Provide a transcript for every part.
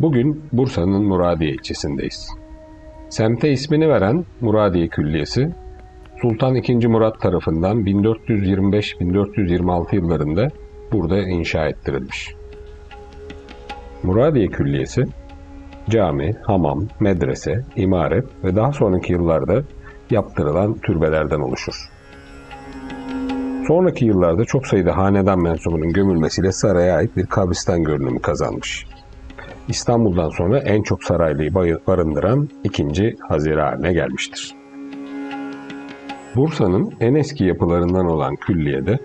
Bugün Bursa'nın Muradiye ilçesindeyiz. Semte ismini veren Muradiye Külliyesi, Sultan II. Murat tarafından 1425-1426 yıllarında burada inşa ettirilmiş. Muradiye Külliyesi, cami, hamam, medrese, imaret ve daha sonraki yıllarda yaptırılan türbelerden oluşur. Sonraki yıllarda çok sayıda hanedan mensubunun gömülmesiyle saraya ait bir kabristan görünümü kazanmış. İstanbul'dan sonra en çok saraylıyı barındıran ikinci hazire haline gelmiştir. Bursa'nın en eski yapılarından olan külliyede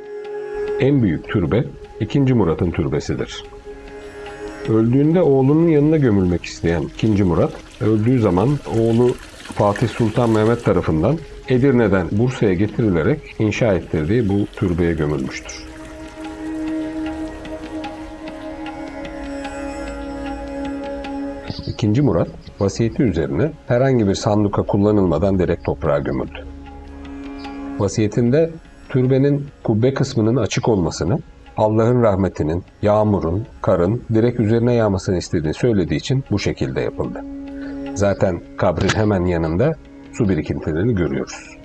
en büyük türbe 2. Murat'ın türbesidir. Öldüğünde oğlunun yanına gömülmek isteyen 2. Murat, öldüğü zaman oğlu Fatih Sultan Mehmet tarafından Edirne'den Bursa'ya getirilerek inşa ettirdiği bu türbeye gömülmüştür. İkinci Murat, vasiyeti üzerine herhangi bir sanduka kullanılmadan direkt toprağa gömüldü. Vasiyetinde türbenin kubbe kısmının açık olmasını, Allah'ın rahmetinin, yağmurun, karın direkt üzerine yağmasını istediğini söylediği için bu şekilde yapıldı. Zaten kabrin hemen yanında su birikintilerini görüyoruz.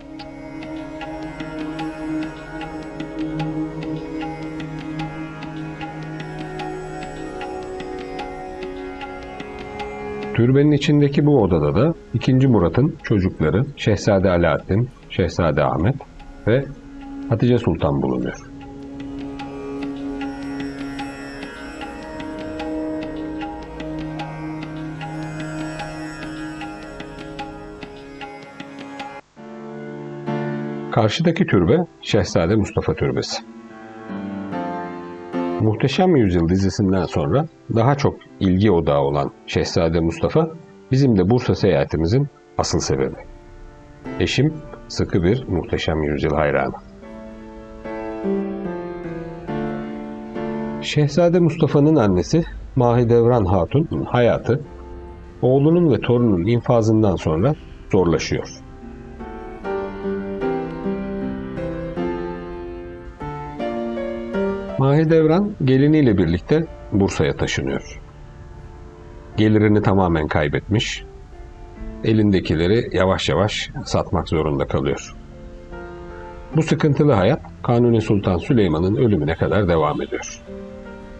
Türbenin içindeki bu odada da 2. Murat'ın çocukları Şehzade Alaaddin, Şehzade Ahmet ve Hatice Sultan bulunuyor. Karşıdaki türbe Şehzade Mustafa Türbesi. Muhteşem Yüzyıl dizisinden sonra daha çok ilgi odağı olan Şehzade Mustafa bizim de Bursa seyahatimizin asıl sebebi. Eşim sıkı bir Muhteşem Yüzyıl hayranı. Şehzade Mustafa'nın annesi Mahidevran Hatun'un hayatı oğlunun ve torunun infazından sonra zorlaşıyor. Mahidevran geliniyle birlikte Bursa'ya taşınıyor. Gelirini tamamen kaybetmiş, elindekileri yavaş yavaş satmak zorunda kalıyor. Bu sıkıntılı hayat Kanuni Sultan Süleyman'ın ölümüne kadar devam ediyor.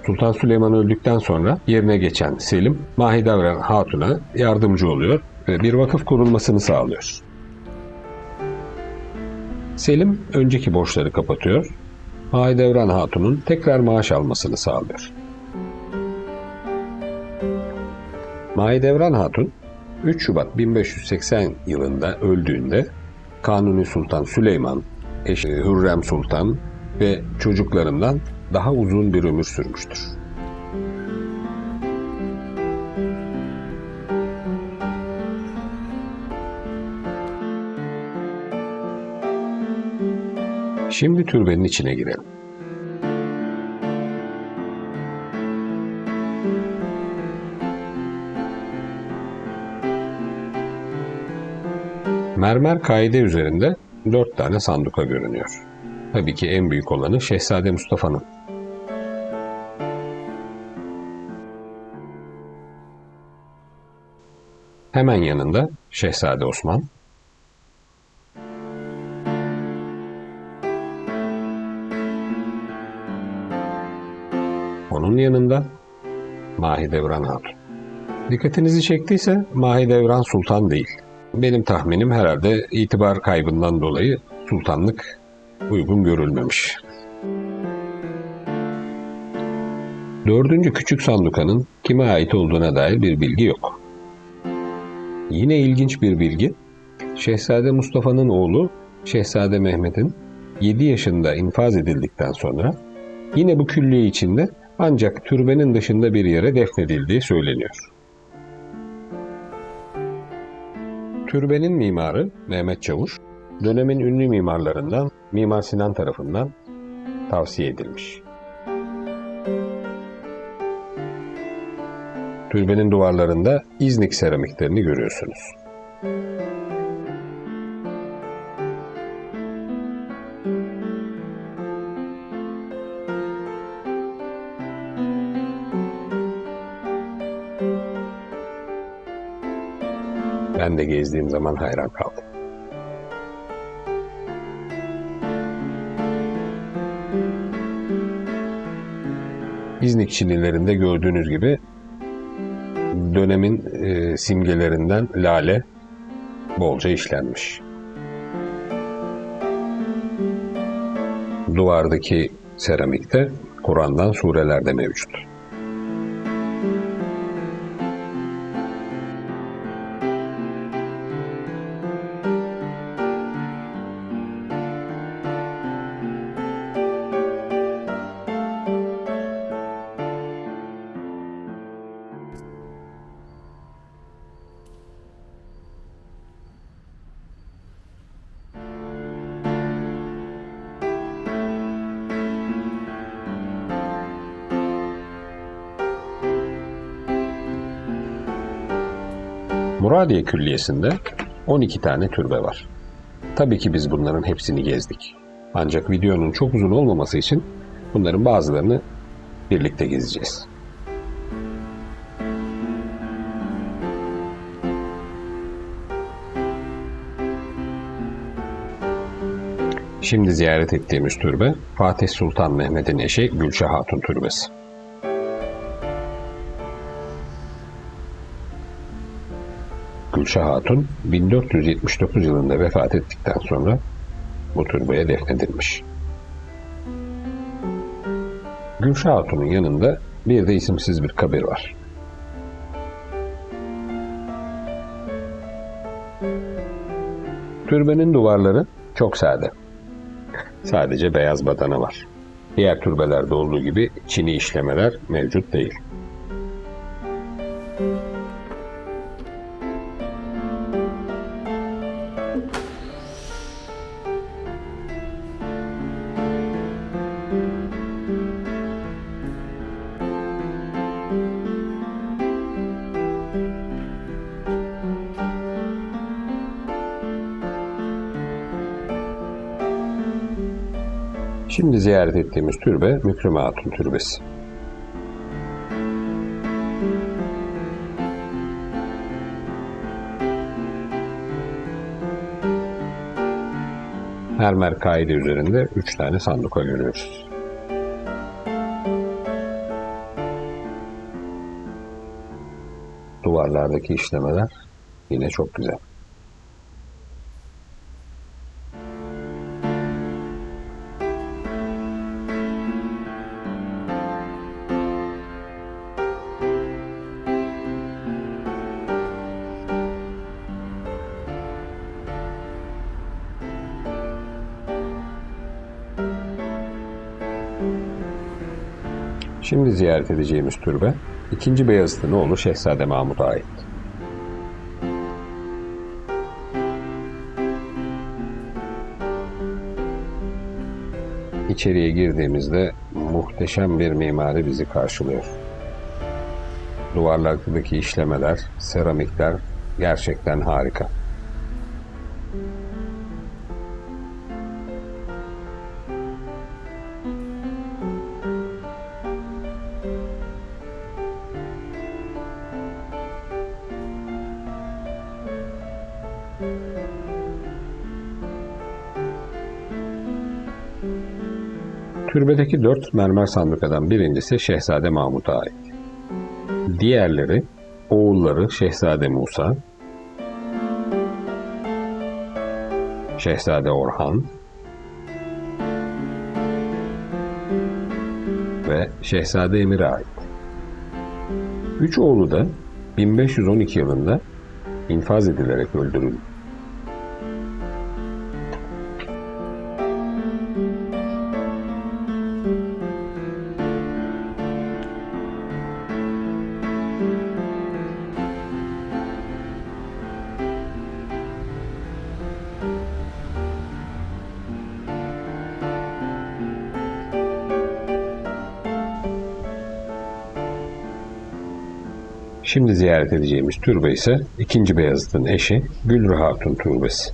Sultan Süleyman öldükten sonra yerine geçen Selim, Mahidevran Hatun'a yardımcı oluyor ve bir vakıf kurulmasını sağlıyor. Selim önceki borçları kapatıyor Mahidevran Hatun'un tekrar maaş almasını sağlıyor. Mahidevran Hatun 3 Şubat 1580 yılında öldüğünde Kanuni Sultan Süleyman, eşi Hürrem Sultan ve çocuklarından daha uzun bir ömür sürmüştür. Şimdi türbenin içine girelim. Mermer kaide üzerinde dört tane sanduka görünüyor. Tabii ki en büyük olanı Şehzade Mustafa'nın. Hemen yanında Şehzade Osman, Onun yanında Mahidevran Hatun. Dikkatinizi çektiyse Mahidevran Sultan değil. Benim tahminim herhalde itibar kaybından dolayı sultanlık uygun görülmemiş. Dördüncü küçük sandukanın kime ait olduğuna dair bir bilgi yok. Yine ilginç bir bilgi, Şehzade Mustafa'nın oğlu Şehzade Mehmet'in 7 yaşında infaz edildikten sonra yine bu külliye içinde ancak türbenin dışında bir yere defnedildiği söyleniyor. Türbenin mimarı Mehmet Çavuş, dönemin ünlü mimarlarından Mimar Sinan tarafından tavsiye edilmiş. Türbenin duvarlarında İznik seramiklerini görüyorsunuz. Ben de gezdiğim zaman hayran kaldım. İznik Çinilerinde gördüğünüz gibi dönemin e, simgelerinden lale bolca işlenmiş. Duvardaki seramikte Kur'an'dan sureler de mevcut. Muradiye Külliyesi'nde 12 tane türbe var. Tabii ki biz bunların hepsini gezdik. Ancak videonun çok uzun olmaması için bunların bazılarını birlikte gezeceğiz. Şimdi ziyaret ettiğimiz türbe Fatih Sultan Mehmet'in eşi Gülşah Hatun Türbesi. Gülşah Hatun 1479 yılında vefat ettikten sonra bu türbeye defnedilmiş. Gülşah Hatun'un yanında bir de isimsiz bir kabir var. Türbenin duvarları çok sade. Sadece beyaz badana var. Diğer türbelerde olduğu gibi çini işlemeler mevcut değil. Şimdi ziyaret ettiğimiz türbe Mükrüme Hatun Türbesi. Mermer kaide üzerinde üç tane sanduka görüyoruz. Duvarlardaki işlemeler yine çok güzel. Şimdi ziyaret edeceğimiz türbe 2. Beyazıt'ın oğlu Şehzade Mahmud'a ait. İçeriye girdiğimizde muhteşem bir mimari bizi karşılıyor. Duvarlardaki işlemeler, seramikler gerçekten harika. Türbedeki dört mermer sandukadan birincisi Şehzade Mahmud'a ait. Diğerleri oğulları Şehzade Musa, Şehzade Orhan ve Şehzade Emir'e ait. Üç oğlu da 1512 yılında infaz edilerek öldürüldü. Şimdi ziyaret edeceğimiz türbe ise 2. Beyazıt'ın eşi Gülrü Hatun Türbesi.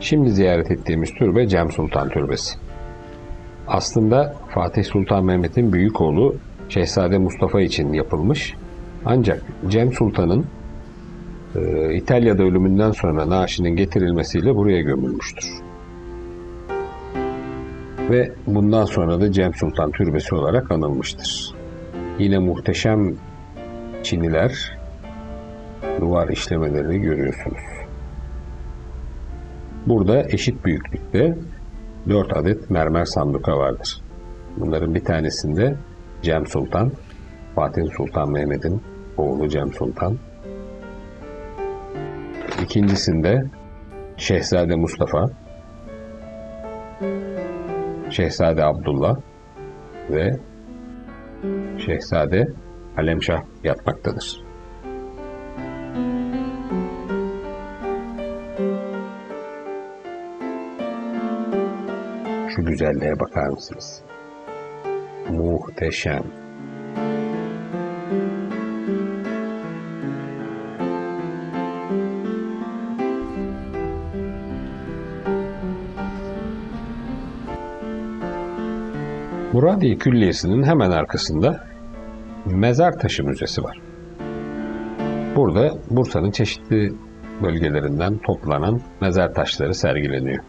Şimdi ziyaret ettiğimiz türbe Cem Sultan Türbesi. Aslında Fatih Sultan Mehmet'in büyük oğlu Şehzade Mustafa için yapılmış. Ancak Cem Sultan'ın e, İtalya'da ölümünden sonra naaşının getirilmesiyle buraya gömülmüştür. Ve bundan sonra da Cem Sultan Türbesi olarak anılmıştır. Yine muhteşem çiniler, duvar işlemelerini görüyorsunuz. Burada eşit büyüklükte 4 adet mermer sanduka vardır. Bunların bir tanesinde Cem Sultan, Fatih Sultan Mehmet'in oğlu Cem Sultan. İkincisinde Şehzade Mustafa, Şehzade Abdullah ve Şehzade Alemşah yatmaktadır. Şu güzelliğe bakar mısınız? Muhteşem. Muradiye Külliyesi'nin hemen arkasında Mezar Taşı Müzesi var. Burada Bursa'nın çeşitli bölgelerinden toplanan mezar taşları sergileniyor.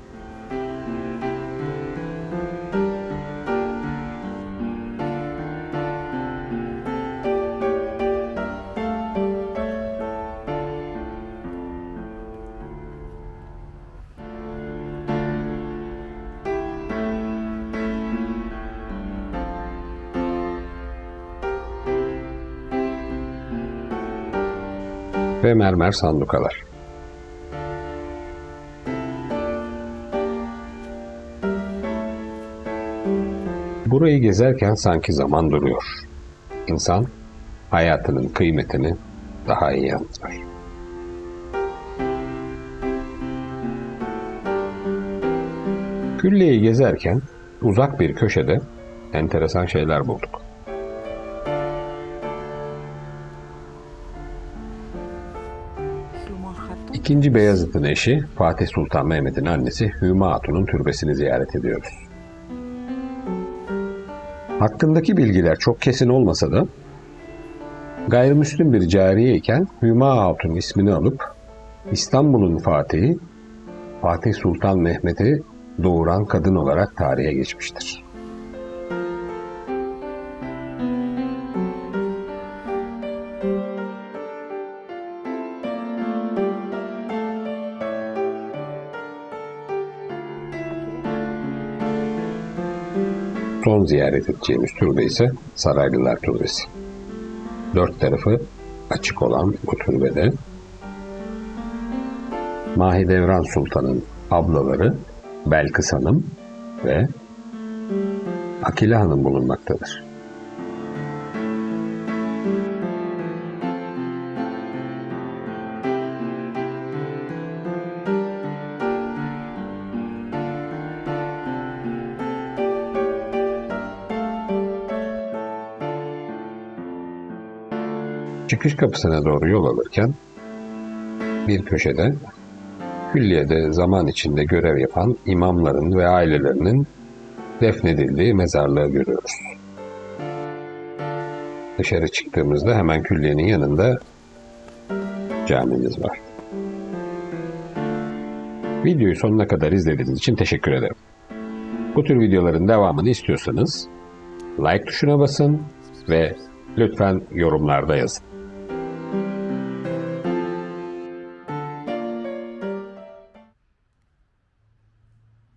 Ve mermer sandukalar. Burayı gezerken sanki zaman duruyor. İnsan hayatının kıymetini daha iyi anlıyor. Külliyeyi gezerken uzak bir köşede enteresan şeyler bulduk. İkinci Beyazıt'ın eşi Fatih Sultan Mehmet'in annesi Hüma Hatun'un türbesini ziyaret ediyoruz. Hakkındaki bilgiler çok kesin olmasa da gayrimüslim bir cariye iken Hüma Hatun ismini alıp İstanbul'un Fatihi Fatih Sultan Mehmet'i doğuran kadın olarak tarihe geçmiştir. Son ziyaret edeceğimiz türbe ise Saraylılar Türbesi. Dört tarafı açık olan bu türbede Mahidevran Sultan'ın ablaları Belkıs Hanım ve Akile Hanım bulunmaktadır. Çıkış kapısına doğru yol alırken bir köşede külliyede zaman içinde görev yapan imamların ve ailelerinin defnedildiği mezarlığı görüyoruz. Dışarı çıktığımızda hemen külliyenin yanında camimiz var. Videoyu sonuna kadar izlediğiniz için teşekkür ederim. Bu tür videoların devamını istiyorsanız like tuşuna basın ve lütfen yorumlarda yazın.